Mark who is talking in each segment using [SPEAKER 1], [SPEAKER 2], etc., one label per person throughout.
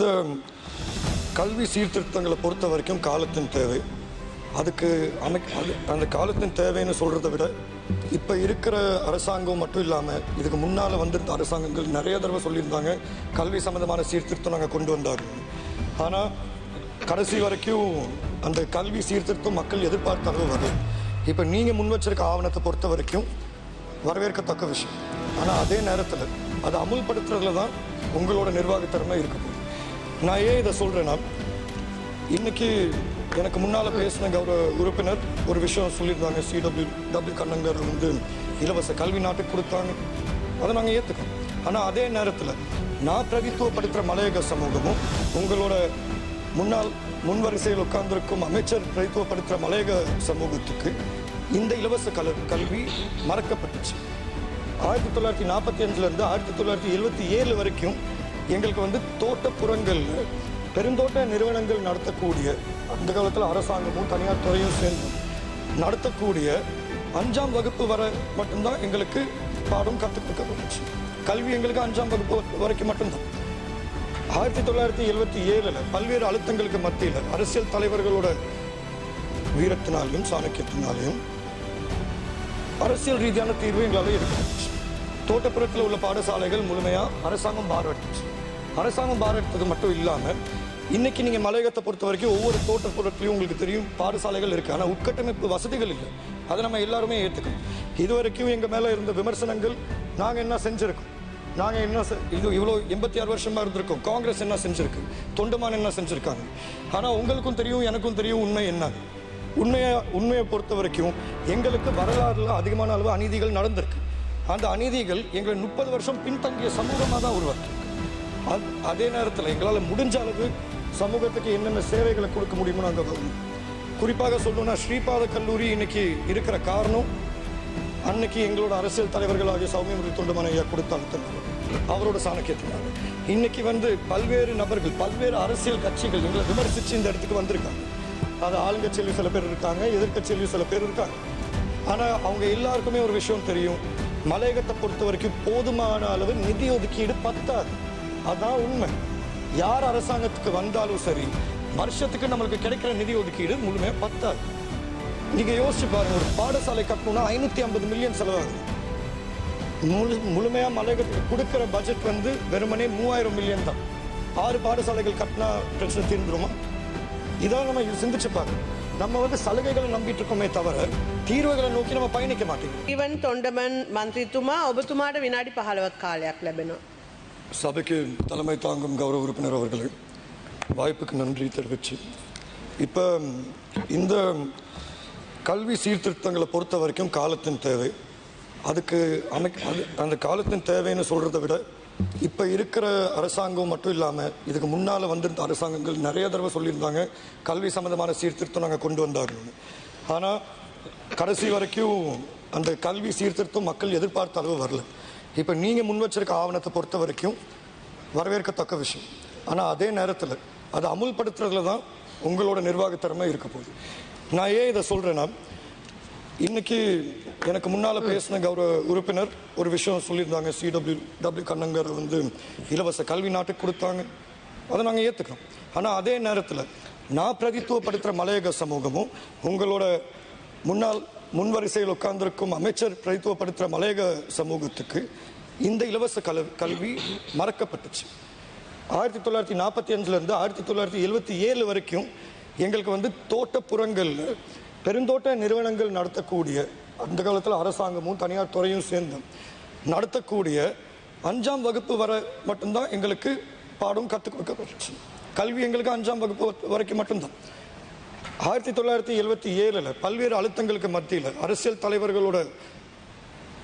[SPEAKER 1] இந்த கல்வி சீர்திருத்தங்களை பொறுத்த வரைக்கும் காலத்தின் தேவை. அதுக்கு அமை அது அந்த காலத்தின் தேவைன்னு சொல்கிறத விட இப்போ இருக்கிற அரசாங்கம் மட்டும் இல்லாமல் இதுக்கு முன்னால் வந்திருந்த அரசாங்கங்கள் நிறைய தடவை சொல்லியிருந்தாங்க கல்வி சம்மந்தமான சீர்திருத்தம் நாங்கள் கொண்டு வந்தார். ஆனால் கடைசி வரைக்கும் அந்த கல்வி சீர்திருத்தம் மக்கள் எதிர்பார்த்த அளவு வரல. இப்போ நீங்கள் முன் வச்சிருக்க ஆவணத்தை பொறுத்த வரைக்கும் வரவேற்கத்தக்க விஷயம். ஆனால் அதே நேரத்தில் அதை அமுல்படுத்துறதுல தான் உங்களோட நிர்வாகத்திறமை இருக்கும் நான் ஏன் இதை சொல்கிறேன்னா இன்னைக்கு எனக்கு முன்னால் பேசின கௌரவ உறுப்பினர் ஒரு விஷயம் சொல்லியிருந்தாங்க. சிடபிள்யூ டபிள்யூ கண்ணங்கர் வந்து இலவச கல்வி நாட்டுக்கு கொடுத்தாங்க. அதை நாங்கள் ஏற்றுக்கோம் ஆனால் அதே நேரத்தில் நான் பிரதித்துவப்படுத்துகிற மலையக சமூகமும் உங்களோட முன்னால் முன்வரிசையில் உட்கார்ந்திருக்கும் அமைச்சர் பிரதித்துவப்படுத்துகிற மலையக சமூகத்துக்கு இந்த இலவச கல கல்வி மறக்கப்பட்டுச்சு. ஆயிரத்தி தொள்ளாயிரத்தி நாற்பத்தி அஞ்சுலேருந்து ஆயிரத்தி தொள்ளாயிரத்தி எழுபத்தி ஏழு வரைக்கும் எங்களுக்கு வந்து தோட்டப்புறங்கள் பெருந்தோட்ட நிறுவனங்கள் நடத்தக்கூடிய அந்த காலத்தில் அரசாங்கமும் தனியார் துறையும் சேர்ந்து நடத்தக்கூடிய அஞ்சாம் வகுப்பு வர மட்டும்தான் எங்களுக்கு பாடம் கற்றுக் கொடுக்கப்பட்டுச்சு கல்வி எங்களுக்கு அஞ்சாம் வகுப்பு வரைக்கும் மட்டும்தான். ஆயிரத்தி தொள்ளாயிரத்தி எழுபத்தி ஏழில் பல்வேறு அழுத்தங்களுக்கு மத்தியில் அரசியல் தலைவர்களோட வீரத்தினாலையும் சாணக்கியத்தினாலையும் அரசியல் ரீதியான தீர்வு எங்களால் இருக்க தோட்டப்புறத்தில் உள்ள பாடசாலைகள் முழுமையாக அரசாங்கம் பாராட்டுச்சு. அரசாங்கம் பார் மட்டும் இல்லாமல் இன்னைக்கு நீங்கள் மலையகத்தை பொறுத்த வரைக்கும் ஒவ்வொரு தோட்டப்புறத்துலையும் உங்களுக்கு தெரியும் பாடசாலைகள் இருக்குது ஆனால் உட்கட்டமைப்பு வசதிகள் இல்லை. அதை நம்ம எல்லாருமே ஏற்றுக்கணும் இது வரைக்கும் எங்கள் மேலே இருந்த விமர்சனங்கள் நாங்கள் என்ன செஞ்சுருக்கோம்? நாங்கள் என்ன இது இவ்வளோ எண்பத்தி ஆறு வருஷமாக இருந்திருக்கோம். காங்கிரஸ் என்ன செஞ்சுருக்கு? தொண்டமான் என்ன செஞ்சுருக்காங்க? ஆனால் உங்களுக்கும் தெரியும் எனக்கும் தெரியும் உண்மை என்ன? உண்மையை உண்மையை பொறுத்த வரைக்கும் எங்களுக்கு வரலாறுல அதிகமான அளவு அநீதிகள் நடந்திருக்கு. அந்த அநீதிகள் எங்களை முப்பது வருஷம் பின்தங்கிய சமூகமாக தான் உருவாக்கியிருக்கு அதே நேரத்தில் எங்களால் முடிஞ்ச அளவு சமூகத்துக்கு என்னென்ன சேவைகளை கொடுக்க முடியுமோ நாங்கள் குறிப்பாக சொல்லணும்னா ஸ்ரீபாத கல்லூரி இன்னைக்கு இருக்கிற காரணம் அன்னைக்கு எங்களோட அரசியல் தலைவர்களாகிய சௌமியமுறை தொண்டமான ஐயா கொடுத்த அழுத்தம். அவரோட சாணக்கியத்தினால. இன்னைக்கு வந்து பல்வேறு நபர்கள் பல்வேறு அரசியல் கட்சிகள் எங்களை விமர்சித்து இந்த இடத்துக்கு வந்திருக்காங்க. அது ஆளுங்கட்சியிலையும் சில பேர் இருக்காங்க எதிர்கட்சியிலையும் சில பேர் இருக்காங்க. ஆனால் அவங்க எல்லாருக்குமே ஒரு விஷயம் தெரியும். மலையகத்தை பொறுத்த வரைக்கும் போதுமான அளவு நிதி ஒதுக்கீடு பத்தாது. அதான் உண்மை. யார் அரசாங்கத்துக்கு வந்தாலும் சரி வருஷத்துக்கு நம்மளுக்கு கிடைக்கிற நிதி ஒதுக்கீடு முழுமையாக பத்தாது. நீங்க யோசிச்சு பாருங்க ஒரு பாடசாலை கட்டணும்னா ஐநூத்தி ஐம்பது மில்லியன் செலவாகுது. முழு முழுமையா மலையகத்துக்கு கொடுக்கிற பட்ஜெட் வந்து வெறுமனே மூவாயிரம் மில்லியன் தான். ஆறு பாடசாலைகள் கட்டினா பிரச்சனை தீர்ந்துருமா? இதான் நம்ம சிந்திச்சு பாருங்க. நம்ம வந்து சலுகைகளை நம்பிட்டு இருக்கோமே தவிர தீர்வுகளை நோக்கி நம்ம பயணிக்க மாட்டேங்கிறோம்
[SPEAKER 2] ඉවන් තොන්ඩමන් මන්ත්‍රීතුමා ඔබතුමාට විනාඩි පහලවත් කාලයක් ලැබෙනවා.
[SPEAKER 1] சபைக்கு தலைமை தாங்கும் கௌரவ உறுப்பினர் அவர்களே வாய்ப்புக்கு நன்றி தெரிவிச்சு இப்போ இந்த கல்வி சீர்திருத்தங்களை பொறுத்த வரைக்கும் காலத்தின் தேவை அதுக்கு அமை அது அந்த காலத்தின் தேவைன்னு சொல்கிறத விட இப்போ இருக்கிற அரசாங்கம் மட்டும் இல்லாமல் இதுக்கு முன்னால் வந்திருந்த அரசாங்கங்கள் நிறைய தடவை சொல்லியிருந்தாங்க கல்வி சம்மந்தமான சீர்திருத்தம் நாங்கள் கொண்டு வந்தார்கள் ஆனால் கடைசி வரைக்கும் அந்த கல்வி சீர்திருத்தம் மக்கள் எதிர்பார்த்த அளவு வரல. இப்போ நீங்கள் முன் வச்சிருக்க ஆவணத்தை பொறுத்த வரைக்கும் வரவேற்கத்தக்க விஷயம். ஆனால் அதே நேரத்தில் அதை அமுல்படுத்துறதுல தான் உங்களோட நிர்வாகத்திறமை இருக்க போகுது. நான் ஏன் இதை சொல்கிறேன்னா இன்னைக்கு எனக்கு முன்னால் பேசின கௌரவ உறுப்பினர் ஒரு விஷயம் சொல்லியிருந்தாங்க. சிடபிள்யூ டபிள்யூ கண்ணங்கர் வந்து இலவச கல்வி நாட்டுக்கு கொடுத்தாங்க. அதை நாங்கள் ஏற்றுக்கிறோம் ஆனால் அதே நேரத்தில் நான் பிரதித்துவப்படுத்துகிற மலையக சமூகமும் உங்களோட முன்னால் முன்வரிசையில் உட்கார்ந்திருக்கும் அமைச்சர் பிரதித்துவப்படுத்துகிற மலையக சமூகத்துக்கு இந்த இலவச கல கல்வி மறக்கப்பட்டுச்சு. ஆயிரத்தி தொள்ளாயிரத்தி நாற்பத்தி அஞ்சுலேருந்து ஆயிரத்தி தொள்ளாயிரத்தி எழுபத்தி ஏழு வரைக்கும் எங்களுக்கு வந்து தோட்டப்புறங்களில் பெருந்தோட்ட நிறுவனங்கள் நடத்தக்கூடிய அந்த காலத்தில் அரசாங்கமும் தனியார் துறையும் சேர்ந்து நடத்தக்கூடிய அஞ்சாம் வகுப்பு வர மட்டும்தான் எங்களுக்கு பாடம் கற்றுக் கொடுக்கப்பட்டுச்சு. கல்வி எங்களுக்கு அஞ்சாம் வகுப்பு வரைக்கும் மட்டும்தான். ஆயிரத்தி தொள்ளாயிரத்தி எழுபத்தி ஏழில் பல்வேறு அழுத்தங்களுக்கு மத்தியில் அரசியல் தலைவர்களோட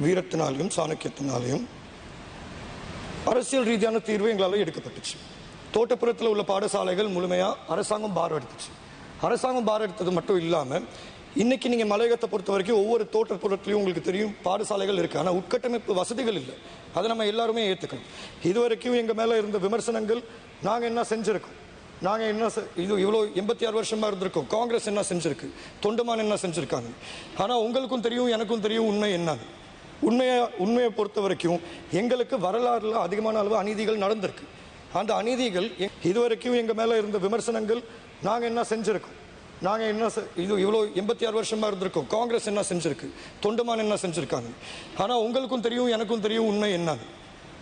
[SPEAKER 1] வீரத்தினாலையும் சாணக்கியத்தினாலையும் அரசியல் ரீதியான தீர்வு எங்களால் எடுக்கப்பட்டுச்சு. தோட்டப்புறத்தில் உள்ள பாடசாலைகள் முழுமையாக அரசாங்கம் பார் எடுத்துச்சு அரசாங்கம் பார் எடுத்தது மட்டும் இல்லாமல் இன்னைக்கு நீங்கள் மலையகத்தை பொறுத்த வரைக்கும் ஒவ்வொரு தோட்டப்புறத்துலையும் உங்களுக்கு தெரியும். பாடசாலைகள் இருக்குது ஆனால் உட்கட்டமைப்பு வசதிகள் இல்லை. அதை நம்ம எல்லாருமே ஏற்றுக்கணும் இது வரைக்கும் எங்கள் மேலே இருந்த விமர்சனங்கள் நாங்கள் என்ன செஞ்சுருக்கோம்? நாங்கள் என்ன இது இவ்வளோ எண்பத்தி ஆறு வருஷமாக இருந்திருக்கோம். காங்கிரஸ் என்ன செஞ்சுருக்கு? தொண்டமான் என்ன செஞ்சுருக்காங்க? ஆனால் உங்களுக்கும் தெரியும் எனக்கும் தெரியும் உண்மை என்னன்னு. உண்மையை உண்மையை பொறுத்த வரைக்கும் எங்களுக்கு வரலாறுல அதிகமான அளவு அநீதிகள் நடந்திருக்கு. அந்த அநீதிகள் எ- இதுவரைக்கும் எங்கள் மேலே இருந்த விமர்சனங்கள் நாங்கள் என்ன செஞ்சுருக்கோம்? நாங்கள் என்ன இது இவ்வளோ எண்பத்தி ஆறு வருஷமாக இருந்திருக்கோம். காங்கிரஸ் என்ன செஞ்சுருக்கு? தொண்டமான் என்ன செஞ்சுருக்காங்க? ஆனால் உங்களுக்கும் தெரியும் எனக்கும் தெரியும் உண்மை என்னன்னு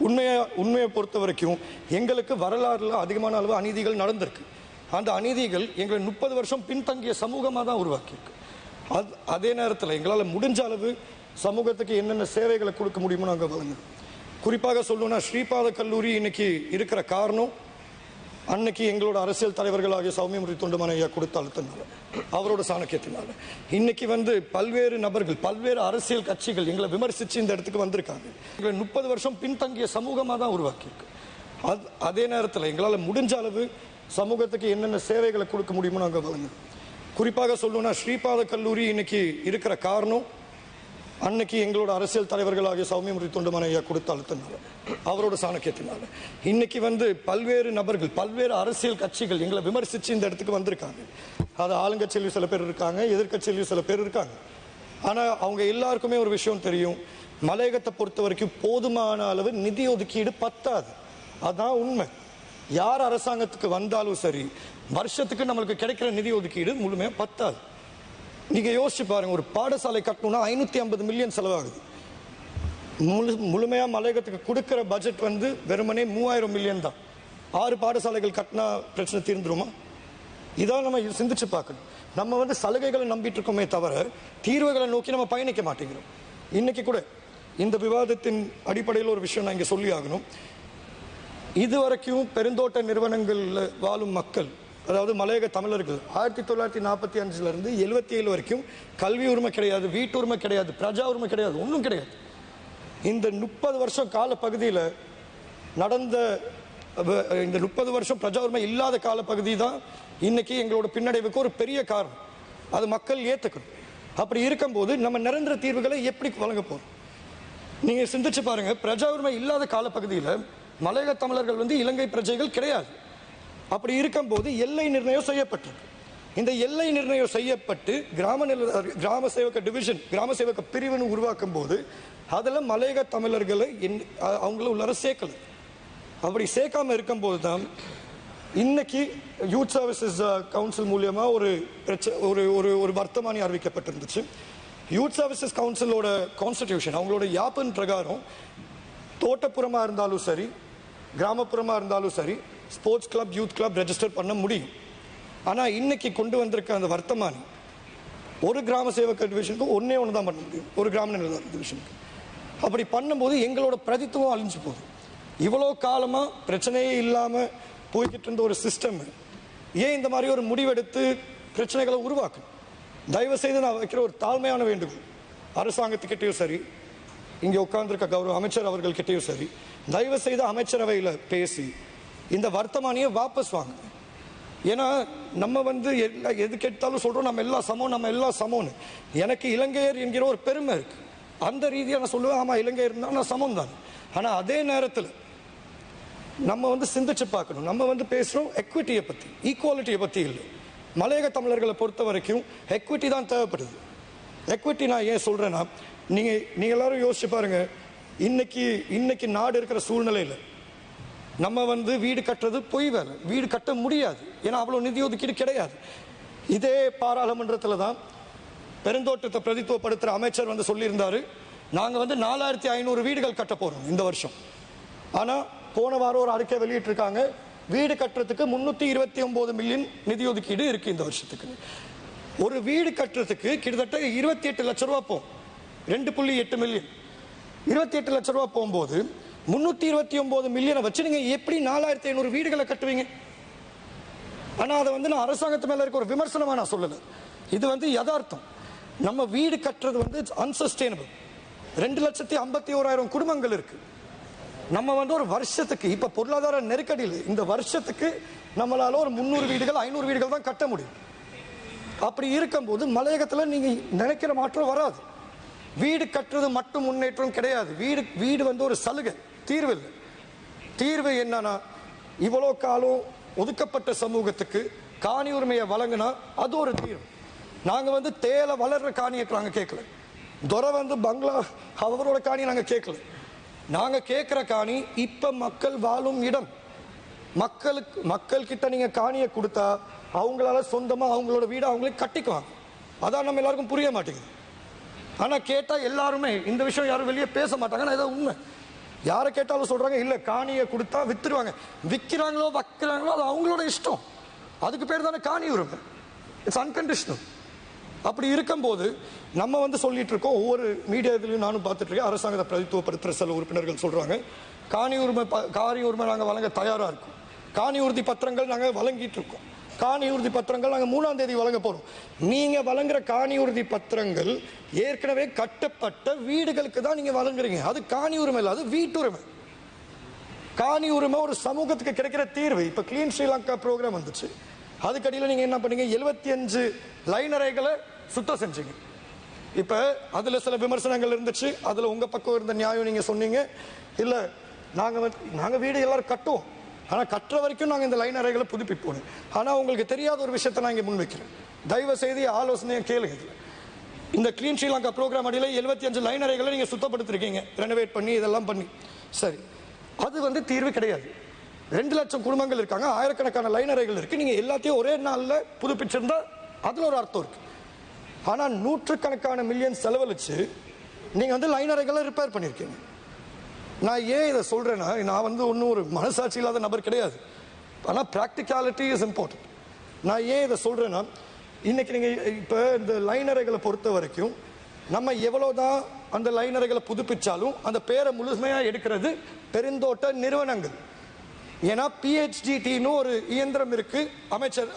[SPEAKER 1] உண்மையை உண்மையை பொறுத்த வரைக்கும் எங்களுக்கு வரலாறுல அதிகமான அளவு அநீதிகள் நடந்திருக்கு. அந்த அநீதிகள் எங்களை முப்பது வருஷம் பின்தங்கிய சமூகமாக தான் உருவாக்கியிருக்கு. அது அதே நேரத்தில் எங்களால் முடிஞ்ச அளவு சமூகத்துக்கு என்னென்ன சேவைகளை கொடுக்க முடியுமோ நாங்கள் வழங்குறோம். குறிப்பாக சொல்லணும்னா ஸ்ரீபாத கல்லூரி இன்னைக்கு இருக்கிற காரணம் அன்னைக்கு எங்களோட அரசியல் தலைவர்களாகிய சௌமியமுறை தொண்டமான ஐயா கொடுத்த அழுத்தனால அவரோட சாணக்கியத்தினால. இன்னைக்கு வந்து பல்வேறு நபர்கள் பல்வேறு அரசியல் கட்சிகள் எங்களை விமர்சிச்சு இந்த இடத்துக்கு வந்திருக்காங்க. எங்களை முப்பது வருஷம் பின்தங்கிய சமூகமாக தான் உருவாக்கியிருக்கு. அது அதே நேரத்தில் எங்களால் முடிஞ்ச அளவு சமூகத்துக்கு என்னென்ன சேவைகளை கொடுக்க முடியுமோ நாங்கள் வழங்குறோம். குறிப்பாக சொல்லணும்னா ஸ்ரீபாத கல்லூரி இன்னைக்கு இருக்கிற காரணம் அன்னைக்கு எங்களோட அரசியல் தலைவர்களாகிய சௌமியமுறை தொண்டமான ஐயா கொடுத்த அழுத்தனால அவரோட சாணக்கியத்தினால இன்னைக்கு வந்து பல்வேறு நபர்கள் பல்வேறு அரசியல் கட்சிகள் எங்களை விமர்சித்து இந்த இடத்துக்கு வந்திருக்காங்க. அது ஆளுங்கட்சியிலையும் சில பேர் இருக்காங்க எதிர்கட்சியிலையும் சில பேர் இருக்காங்க. ஆனால் அவங்க எல்லாருக்குமே ஒரு விஷயம் தெரியும். மலையகத்தை பொறுத்த வரைக்கும் போதுமான அளவு நிதி ஒதுக்கீடு பத்தாது. அதான் உண்மை. யார் அரசாங்கத்துக்கு வந்தாலும் சரி வருஷத்துக்கு நம்மளுக்கு கிடைக்கிற நிதி ஒதுக்கீடு முழுமையாக பத்தாது. நீங்க யோசிச்சு பாருங்க ஒரு பாடசாலை கட்டணும்னா ஐநூத்தி ஐம்பது மில்லியன் செலவாகுது. முழு முழுமையா மலையகத்துக்கு கொடுக்கிற பட்ஜெட் வந்து வெறுமனே மூவாயிரம் மில்லியன் தான். ஆறு பாடசாலைகள் கட்டினா பிரச்சனை தீர்ந்துருமா? இதான் நம்ம சிந்திச்சு பார்க்கணும். நம்ம வந்து சலுகைகளை நம்பிட்டு இருக்கோமே தவிர தீர்வுகளை நோக்கி நம்ம பயணிக்க மாட்டேங்கிறோம். இன்னைக்கு கூட இந்த விவாதத்தின் அடிப்படையில் ஒரு விஷயம் நான் இங்கே சொல்லி ஆகணும். இதுவரைக்கும் பெருந்தோட்ட நிறுவனங்களில் வாழும் மக்கள் அதாவது மலையக தமிழர்கள் ஆயிரத்தி தொள்ளாயிரத்தி நாற்பத்தி அஞ்சுலேருந்து எழுபத்தி ஏழு வரைக்கும் கல்வி உரிமை கிடையாது வீட்டு உரிமை கிடையாது பிரஜா உரிமை கிடையாது ஒன்றும் கிடையாது. இந்த முப்பது வருஷம் கால பகுதியில் நடந்த இந்த முப்பது வருஷம் பிரஜா உரிமை இல்லாத கால பகுதி தான் இன்னைக்கு எங்களோட பின்னடைவுக்கு ஒரு பெரிய காரணம். அது மக்கள் ஏற்றுக்கணும் அப்படி இருக்கும்போது நம்ம நிரந்தர தீர்வுகளை எப்படி வழங்க போகிறோம் நீங்கள் சிந்திச்சு பாருங்கள் பிரஜா உரிமை இல்லாத காலப்பகுதியில் மலையக தமிழர்கள் வந்து இலங்கை பிரஜைகள் கிடையாது. அப்படி இருக்கும்போது எல்லை நிர்ணயம் செய்யப்பட்டிருக்கு. இந்த எல்லை நிர்ணயம் செய்யப்பட்டு கிராம நில கிராம சேவக டிவிஷன் கிராம சேவக பிரிவுன்னு உருவாக்கும் போது அதில் மலையக தமிழர்களை என்- அவங்கள உள்ளார சேர்க்கல. அப்படி சேர்க்காமல் இருக்கும்போது தான் இன்னைக்கு யூத் சர்வீசஸ் கவுன்சில் மூலியமா ஒரு பிரச்சனை ஒரு ஒரு ஒரு வர்த்தமானி அறிவிக்கப்பட்டிருந்துச்சு. யூத் சர்வீசஸ் கவுன்சிலோட கான்ஸ்டிடியூஷன் அவங்களோட யாப்பின் பிரகாரம் தோட்டப்புறமாக இருந்தாலும் சரி கிராமப்புறமாக இருந்தாலும் சரி sports club youth club register பண்ண முடியும். ஆனால் இன்னைக்கு கொண்டு வந்திருக்க அந்த வர்த்தமானி ஒரு கிராம சேவக டிவிஷனுக்கு ஒன்றே ஒன்று தான் பண்ண முடியும் ஒரு கிராம நிர்வாக டிவிஷனுக்கு அப்படி பண்ணும்போது எங்களோட பிரதித்துவம் அழிஞ்சு போகுது. இவ்வளோ காலமாக பிரச்சனையே இல்லாமல் போய்கிட்டு இருந்த ஒரு சிஸ்டம் ஏன் இந்த மாதிரி ஒரு முடிவெடுத்து பிரச்சனைகளை உருவாக்கணும் தயவு செய்து நான் வைக்கிற ஒரு தாழ்மையான வேண்டுகோள். அரசாங்கத்துக்கிட்டேயும் சரி இங்கே உட்கார்ந்துருக்க கௌரவ அமைச்சர் அவர்கள் கிட்டேயும் சரி தயவு செய்து அமைச்சரவையில் பேசி இந்த வர்த்தமானியை வாபஸ் வாங்க. ஏன்னா நம்ம வந்து எல்லா எது கேட்டாலும் சொல்கிறோம் நம்ம எல்லாம் சமம் நம்ம எல்லாம் சமம்னு. எனக்கு இலங்கையர் என்கிற ஒரு பெருமை இருக்குது அந்த ரீதியாக நான் சொல்லுவேன் ஆமாம் இலங்கையர் தான் நான் சமம் தான். ஆனால் அதே நேரத்தில் நம்ம வந்து சிந்திச்சு பார்க்கணும். நம்ம வந்து பேசுகிறோம் எக்விட்டியை பற்றி ஈக்குவாலிட்டியை பற்றி இல்லை. மலையக தமிழர்களை பொறுத்த வரைக்கும் எக்விட்டி தான் தேவைப்படுது. எக்விட்டி நான் ஏன் சொல்கிறேன்னா நீங்கள் நீங்கள் எல்லாரும் யோசிச்சு பாருங்கள் இன்னைக்கு இன்னைக்கு நாடு இருக்கிற சூழ்நிலையில் நம்ம வந்து வீடு கட்டுறது பொய் வேலை. வீடு கட்ட முடியாது. ஏன்னா அவ்வளோ நிதி ஒதுக்கீடு கிடையாது. இதே பாராளுமன்றத்தில் தான் பெருந்தோட்டத்தை பிரதித்துவப்படுத்துகிற அமைச்சர் வந்து சொல்லியிருந்தார் நாங்கள் வந்து நாலாயிரத்தி ஐநூறு வீடுகள் கட்ட போகிறோம் இந்த வருஷம். ஆனால் போன வாரம் ஒரு அறிக்கை வெளியிட்டிருக்காங்க வீடு கட்டுறதுக்கு முந்நூற்றி இருபத்தி ஒம்பது மில்லியன் நிதி ஒதுக்கீடு இருக்குது இந்த வருஷத்துக்கு. ஒரு வீடு கட்டுறதுக்கு கிட்டத்தட்ட இருபத்தி எட்டு லட்ச ரூபா போகும். ரெண்டு புள்ளி எட்டு மில்லியன். இருபத்தி எட்டு லட்ச ரூபா போகும்போது முன்னூத்தி இருபத்தி ஒன்பது மில்லியனை வச்சு நீங்க எப்படி நாலாயிரத்தி ஐநூறு வீடுகளை கட்டுவீங்க? ஆனா அதை வந்து நான் அரசாங்கத்து மேல இருக்க ஒரு விமர்சனமா நான் சொல்லல. இது வந்து யதார்த்தம். நம்ம வீடு கட்டுறது வந்து அன்சஸ்டைனபிள் ரெண்டு லட்சத்தி ஐம்பத்தி ஓராயிரம் குடும்பங்கள் இருக்கு. நம்ம வந்து ஒரு வருஷத்துக்கு இப்ப பொருளாதார நெருக்கடியில் இந்த வருஷத்துக்கு நம்மளால ஒரு முந்நூறு வீடுகள் ஐநூறு வீடுகள் தான் கட்ட முடியும். அப்படி இருக்கும்போது மலையகத்தில் நீங்க நினைக்கிற மாற்றம் வராது. வீடு கட்டுறது மட்டும் முன்னேற்றம் கிடையாது. வீடு வீடு வந்து ஒரு சலுகை. தீர்வு இல்லை. தீர்வு என்னன்னா இவ்வளோ காலம் ஒதுக்கப்பட்ட சமூகத்துக்கு காணி உரிமையை வழங்கினா அது ஒரு தீர்வு. நாங்கள் வந்து தேலை வளர்கிற காணியை நாங்கள் கேட்கல. துறை வந்து பங்களா அவரோட காணி நாங்கள் கேட்கல. நாங்கள் கேட்குற காணி இப்போ மக்கள் வாழும் இடம். மக்களுக்கு மக்கள் கிட்ட காணியை கொடுத்தா அவங்களால சொந்தமாக அவங்களோட வீடை அவங்களே கட்டிக்குவாங்க. அதான் நம்ம எல்லாருக்கும் புரிய மாட்டேங்குது. ஆனால் கேட்டால் எல்லாருமே இந்த விஷயம் யாரும் வெளியே பேச மாட்டாங்க நான் இதான் உண்மை. யாரை கேட்டாலும் சொல்றாங்க இல்ல காணியை கொடுத்தா வித்துருவாங்க. விற்கிறாங்களோ வைக்கிறாங்களோ அது அவங்களோட இஷ்டம். அதுக்கு பேர் தானே காணி உரிமை. இட்ஸ் அன்கண்டிஷனல் அப்படி இருக்கும்போது நம்ம வந்து சொல்லிட்டு இருக்கோம் ஒவ்வொரு மீடியா இதுலையும் நானும் பார்த்துட்டு இருக்கேன் அரசாங்கத்தை பிரதித்துவப்படுத்துகிற சில உறுப்பினர்கள் சொல்றாங்க காணி உரிமை ப- காணி உரிமை நாங்கள் வழங்க தயாராக இருக்கோம். காணி உறுதி பத்திரங்கள் நாங்கள் வழங்கிட்டு இருக்கோம். காணி உறுதி பத்திரங்கள் நாங்கள் மூணாம் தேதி வழங்க போகிறோம் நீங்கள் வழங்குற காணி உறுதி பத்திரங்கள் ஏற்கனவே கட்டப்பட்ட வீடுகளுக்கு தான் நீங்கள் வழங்குறீங்க. அது காணி உரிமை இல்லை அது வீட்டுரிமை. காணி உரிமை ஒரு சமூகத்துக்கு கிடைக்கிற தீர்வு. இப்போ கிளீன் ஸ்ரீலங்கா ப்ரோக்ராம் வந்துச்சு. அதுக்கடியில் நீங்கள் என்ன பண்ணீங்க? எழுபத்தி அஞ்சு லைனரைகளை சுத்தம் செஞ்சீங்க. இப்போ அதில் சில விமர்சனங்கள் இருந்துச்சு. அதில் உங்கள் பக்கம் இருந்த நியாயம் நீங்கள் சொன்னீங்க. இல்லை நாங்கள் நாங்கள் வீடு எல்லோரும் கட்டுவோம். ஆனால் கட்டுற வரைக்கும் நாங்கள் இந்த லைன் அறைகளை புதுப்பிப்போம். ஆனால் உங்களுக்கு தெரியாத ஒரு விஷயத்தை நான் இங்கே முன்வைக்கிறேன் தயவு செய்து ஆலோசனையை கேளுங்க இந்த கிளீன் ஸ்ரீலங்கா ப்ரோக்ராம் அடியில் எழுபத்தி அஞ்சு அறைகளை நீங்கள் சுத்தப்படுத்திருக்கீங்க. ரெனோவேட் பண்ணி இதெல்லாம் பண்ணி. சரி. அது வந்து தீர்வு கிடையாது. ரெண்டு லட்சம் குடும்பங்கள் இருக்காங்க. ஆயிரக்கணக்கான லைன் அறைகள் இருக்குது நீங்கள் எல்லாத்தையும் ஒரே நாளில் புதுப்பிச்சிருந்தா அதில் ஒரு அர்த்தம் இருக்குது ஆனால் நூற்றுக்கணக்கான மில்லியன் செலவழித்து நீங்கள் வந்து லைன் அறைகளை ரிப்பேர் பண்ணியிருக்கீங்க நான் ஏன் இதை சொல்றேன்னா நான் வந்து ஒன்றும் ஒரு மனசாட்சி இல்லாத நபர் கிடையாது. ஆனால் ப்ராக்டிகாலிட்டி இஸ் இம்பார்ட்டன்ட் நான் ஏன் இதை சொல்கிறேன்னா இன்னைக்கு நீங்கள் இப்போ இந்த லைனரைகளை பொறுத்த வரைக்கும் நம்ம எவ்வளோ தான் அந்த லைனரைகளை புதுப்பிச்சாலும் அந்த பேரை முழுமையாக எடுக்கிறது பெருந்தோட்ட நிறுவனங்கள். ஏன்னா பிஹெச்டிடின்னு ஒரு இயந்திரம் இருக்குது அமைச்சர்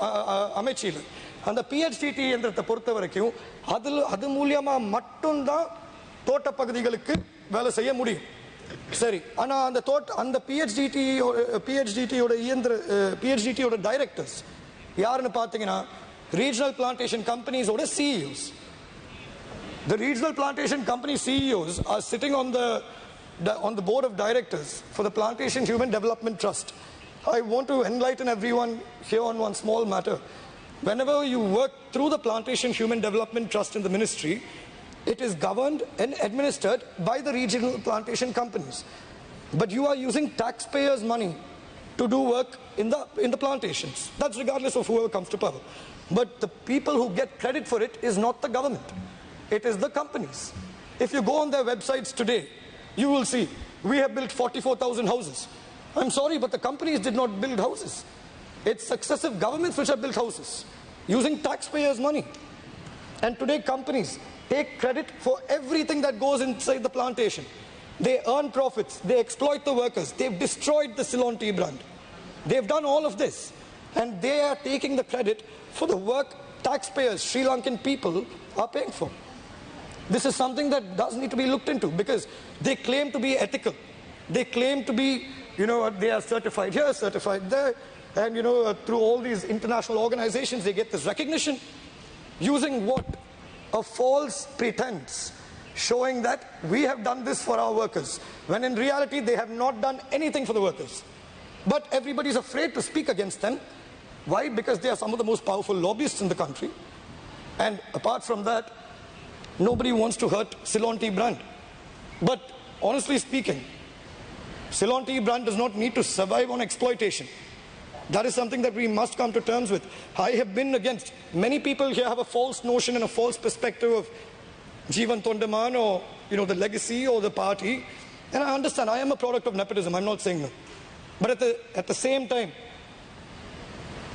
[SPEAKER 1] அமைச்சியில் அந்த பிஹெச்டிடி இயந்திரத்தை பொறுத்த வரைக்கும் அதில் அது மூலியமாக மட்டும்தான் தோட்டப்பகுதிகளுக்கு வேலை செய்ய முடியும். சரி ஆனா அந்த தோட்ட அந்த பிஹெச்டிடி பிஹெச்டிடியோட இயந்திர பிஹெச்டிடியோட டைரக்டர்ஸ் யாருன்னு பார்த்தீங்கன்னா regional plantation கம்பெனிஸோட CEOs The regional plantation company CEOs are sitting on the, the- on the board of directors for the Plantation Human Development Trust. I want to enlighten everyone here on one small matter. Whenever you work through the Plantation Human Development Trust in the ministry, it is governed and administered by the regional plantation companies. But you are using taxpayers' money to do work in the, in the plantations. That's regardless of whoever comes to power. But the people who get credit for it is not the government. It is the companies. If you go on their websites today, you will see we have built 44,000 houses. I'm sorry, but the companies did not build houses. It's successive governments which have built houses using taxpayers' money. And today, companies take credit for everything that goes inside the plantation. They earn profits, they exploit the workers, they've destroyed the Ceylon tea brand. They've done all of this. And they are taking the credit for the work taxpayers, Sri Lankan people, are paying for. This is something that does need to be looked into because they claim to be ethical. They claim to be, you know, they are certified here, certified there. And, you know, through all these international organizations, they get this recognition using what? A false pretense, showing that we have done this for our workers, when in reality they have not done anything for the workers. But everybody is afraid to speak against them. Why? Because they are some of the most powerful lobbyists in the country. And apart from that, nobody wants to hurt Ceylon tea brand. But honestly speaking, Ceylon tea brand does not need to survive on exploitation. That is something that we must come to terms with. I have been against. Many people here have a false notion and a false perspective of Jeevan Tondaman or you know the legacy or the party. And I understand. I am a product of nepotism. I'm not saying no. But at the at the same time,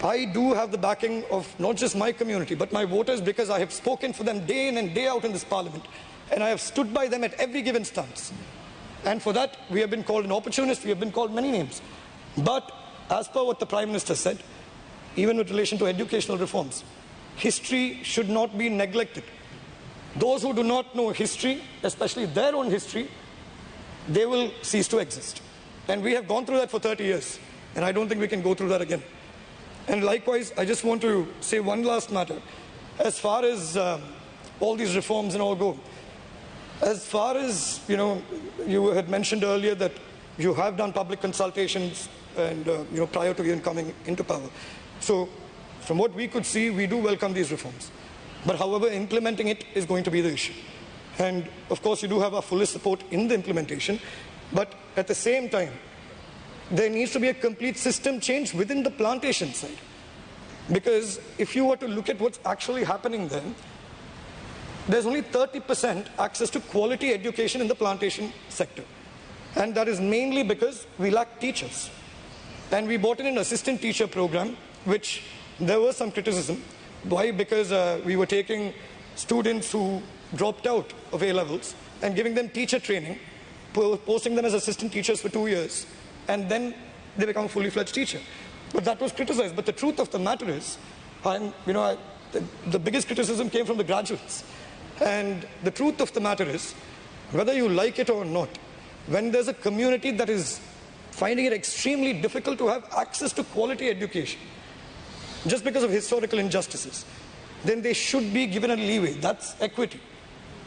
[SPEAKER 1] I do have the backing of not just my community, but my voters because I have spoken for them day in and day out in this parliament. And I have stood by them at every given stance. And for that, we have been called an opportunist, we have been called many names. But as per what the Prime Minister said, even with relation to educational reforms, history should not be neglected. Those who do not know history, especially their own history, they will cease to exist. And we have gone through that for 30 years. And I don't think we can go through that again. And likewise, I just want to say one last matter. As far as um, all these reforms and all go, as far as, you know, you had mentioned earlier that you have done public consultations and, uh, you know, prior to even coming into power. So, from what we could see, we do welcome these reforms. But however, implementing it is going to be the issue. And of course, you do have our fullest support in the implementation. But at the same time, there needs to be a complete system change within the plantation side. Because if you were to look at what's actually happening there, there's only 30% access to quality education in the plantation sector. And that is mainly because we lack teachers. And we brought in an assistant teacher program, which there was some criticism. Why? Because uh, we were taking students who dropped out of A levels and giving them teacher training, posting them as assistant teachers for two years, and then they become a fully fledged teacher. But that was criticized. But the truth of the matter is, I'm, you know, I, the, the biggest criticism came from the graduates. And the truth of the matter is, whether you like it or not, when there's a community that is finding it extremely difficult to have access to quality education, just because of historical injustices, then they should be given a leeway. That's equity.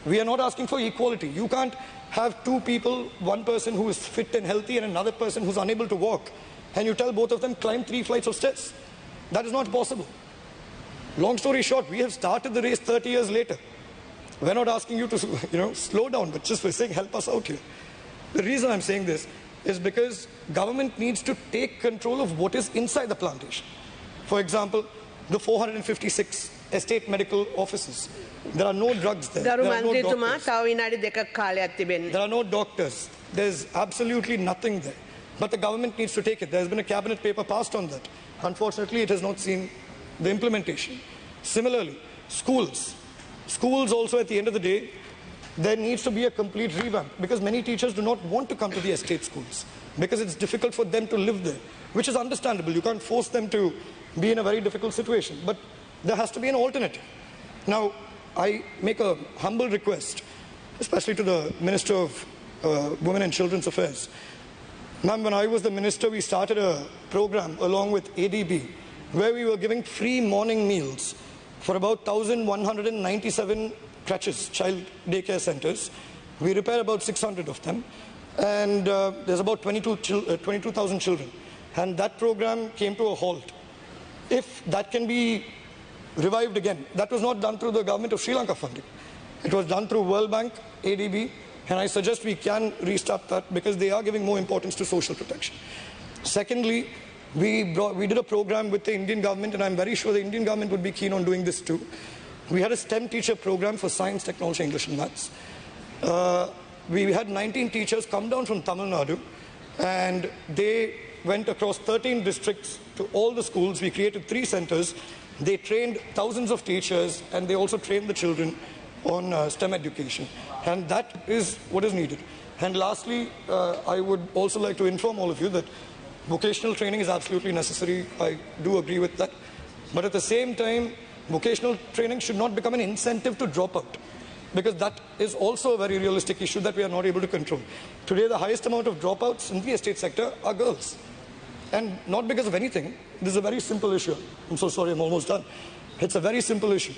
[SPEAKER 1] We are not asking for equality. You can't have two people, one person who is fit and healthy and another person who's unable to walk, and you tell both of them climb three flights of stairs. That is not possible. Long story short, we have started the race 30 years later. We're not asking you to, you know, slow down, but just we're saying help us out here. The reason I'm saying this is because government needs to take control of what is inside the plantation. For example, the 456 estate medical offices. There are no drugs there. There are no doctors. There are no doctors. There's absolutely nothing there. But the government needs to take it. There's been a cabinet paper passed on that. Unfortunately, it has not seen the implementation. Similarly, schools. Schools also, at the end of the day, there needs to be a complete revamp because many teachers do not want to come to the estate schools because it's difficult for them to live there, which is understandable. You can't force them to be in a very difficult situation. But there has to be an alternative. Now, I make a humble request, especially to the Minister of uh, Women and Children's Affairs. Ma'am, when I was the minister, we started a program along with ADB where we were giving free morning meals for about 1,197 crutches, child daycare centers. We repair about 600 of them, and uh, there's about 22 uh, 22,000 children. And that program came to a halt. If that can be revived again, that was not done through the government of Sri Lanka funding. It was done through World Bank, ADB, and I suggest we can restart that because they are giving more importance to social protection. Secondly, we, brought, we did a program with the Indian government, and I'm very sure the Indian government would be keen on doing this too. We had a STEM teacher program for science, technology, English, and maths. Uh, we had 19 teachers come down from Tamil Nadu, and they went across 13 districts to all the schools. We created three centers. They trained thousands of teachers, and they also trained the children on uh, STEM education. And that is what is needed. And lastly, uh, I would also like to inform all of you that vocational training is absolutely necessary. I do agree with that. But at the same time, vocational training should not become an incentive to drop out. Because that is also a very realistic issue that we are not able to control. Today, the highest amount of dropouts in the estate sector are girls. And not because of anything. This is a very simple issue. I'm so sorry, I'm almost done. It's a very simple issue.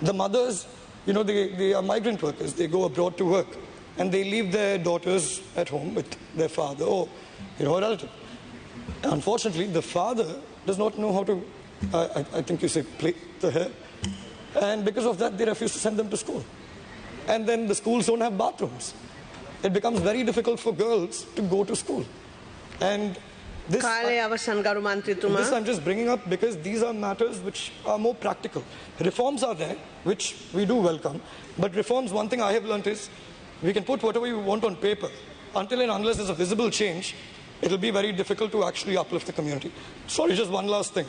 [SPEAKER 1] The mothers, you know, they, they are migrant workers. They go abroad to work. And they leave their daughters at home with their father or, you know, a relative. Unfortunately, the father does not know how to, I, I think you say play the hair. And because of that, they refuse to send them to school. And then the schools don't have bathrooms. It becomes very difficult for girls to go to school. And this,
[SPEAKER 2] I,
[SPEAKER 1] this I'm just bringing up because these are matters which are more practical. Reforms are there, which we do welcome. But reforms, one thing I have learnt is we can put whatever we want on paper. Until and unless there's a visible change, it'll be very difficult to actually uplift the community. Sorry, just one last thing.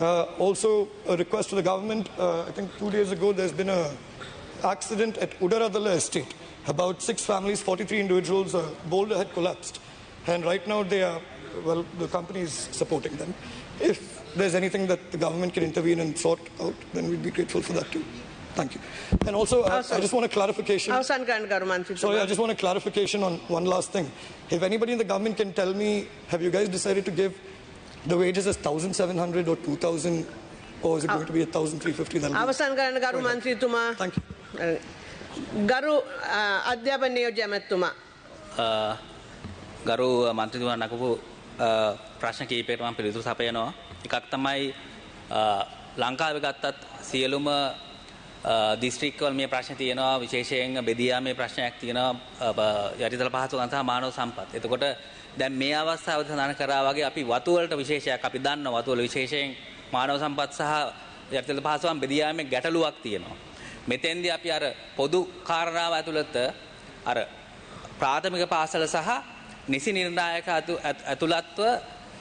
[SPEAKER 1] Uh, also, a request to the government. Uh, I think two days ago, there's been an accident at Udaradala estate. About six families, 43 individuals, a boulder had collapsed. And right now, they are, well, the company is supporting them. If there's anything that the government can intervene and sort out, then we'd be grateful for that too. Thank you. And also, uh, I just want a clarification. Sorry, I just want a clarification on one last thing. If anybody in the government can tell me, have you guys decided to give the wages as 1,700 or 2,000, or is it going to be 1,350? That'll be-
[SPEAKER 2] අවසන් කරන්න ගරු මන්ත්‍රීතුමා.
[SPEAKER 1] Thank you.
[SPEAKER 2] ගරු අ, අධ්‍යාපන නියෝජ්‍ය ඇමැත්තුමා.
[SPEAKER 3] අ, ගරු මන්ත්‍රතුමා නකපු ප්‍රශ්න කීපයකට මම පිළිතුරු සපයනවා. එකක් තමයි ලංකාවේ ගත්තත් සියලුම දිස්ත්‍රික්කවල මේ ප්‍රශ්න තියෙනවා විශේෂයෙන් බෙදියාමේ ප්‍රශ්නයක් තියෙනවා අ, බ- යටිතල පහසුකම් සහ මානව සම්පත්. එතකොට දැන් මේ අවස්ථාව සඳහන් කරා වගේ අපි වතු වලට විශේෂයක් අපි දන්න වතු වල විශේෂයෙන් මානව සම්පත් සහ යටිතල පහසුකම් බෙදියාමේ ගැටලුවක් තියෙනවා. මෙතෙන්දී අපි අර පොදු කාරණාව ඇතුළත අර ප්‍රාථමික පාසල සහ නිසි නිර්ණායක ඇතු- ඇත්- ඇතුළත්ව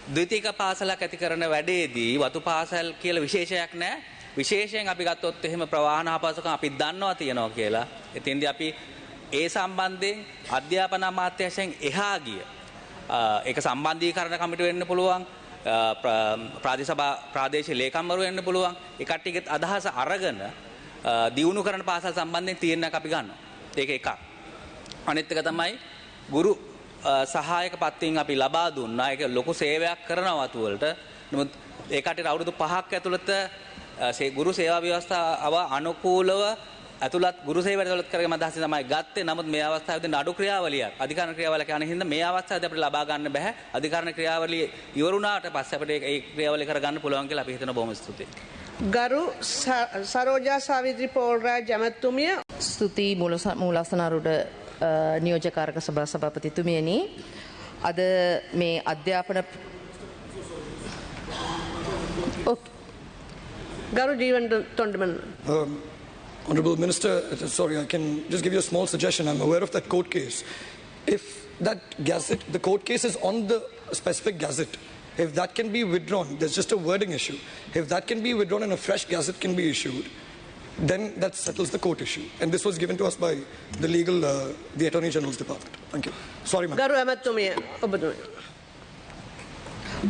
[SPEAKER 3] ද්විතීක පාසලක් ඇති කරන වැඩේදී වතු පාසල් කියලා විශේෂයක් නැහැ. විශේෂයෙන් අපි ගත්තොත් එහෙම ප්‍රවාහන අපහසුකම් අපි දන්නවා තියෙනවා කියලා. එතෙන්දී අපි ඒ සම්බන්ධයෙන් අධ්‍යාපන අමාත්‍යාංශයෙන් එහා ගිය අ, ඒක සම්බන්ධීකරණ කමිටු වෙන්න පුළුවන් අ, ප්‍ර- ප්‍රාදේශ ප්‍රාදේශීය ලේකම්වරු වෙන්න පුළුවන්. ඒ කට්ටියගේ අදහස අරගෙන අ, දියුණු කරන පාසල් සම්බන්ධයෙන් තීරණයක් අපි ගන්නවා. ඒක එකක්. අනිත් එක තමයි ගුරු අ, සහායක පත්තින් අපි ලබා දුන්නා. ඒක ලොකු සේවයක් කරනවා වතු වලට. නමුත් ඒ කටට අවුරුදු 5ක් ඇතුළත අ, සේ ගුරු සේවා ව්‍යවස්ථාව අනුකූලව ඇතුළත් ගුරු සේවය ඇතුළත් කරගෙන අදහස තමයි ගත්තේ. නමුත් මේ අවස්ථාවේදී නඩු ක්‍රියාවලියක් අධිකරණ ක්‍රියාවලියක් යන හින්දා මේ අවස්ථාවේදී අපිට ලබා ගන්න බෑ. අධිකරණ ක්‍රියාවලිය ඉවරුණාට පස්සේ අපිට ඒ- ක්‍රියාවලිය කරගන්න පුළුවන් කියලා අපි හිතන බොහොම ස්තුතියි.
[SPEAKER 2] ගරු සරෝජා සාවිත්‍රී පෝල්රා ජමත්තුමිය
[SPEAKER 4] ස්තුතියි මුලස- මූලස්ථනාරුඩ අ, නියෝජකාරක සභා සභාපතිතුමියනි අද මේ අධ්‍යාපන
[SPEAKER 1] Um, Honorable Minister, uh, sorry, I can just give you a small suggestion. I'm aware of that court case. If that gazette, the court case is on the specific gazette. If that can be withdrawn, there's just a wording issue. If that can be withdrawn and a fresh gazette can be issued, then that settles the court issue. And this was given to us by the legal, uh, the Attorney General's Department. Thank you. Sorry, ma'am.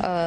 [SPEAKER 2] Uh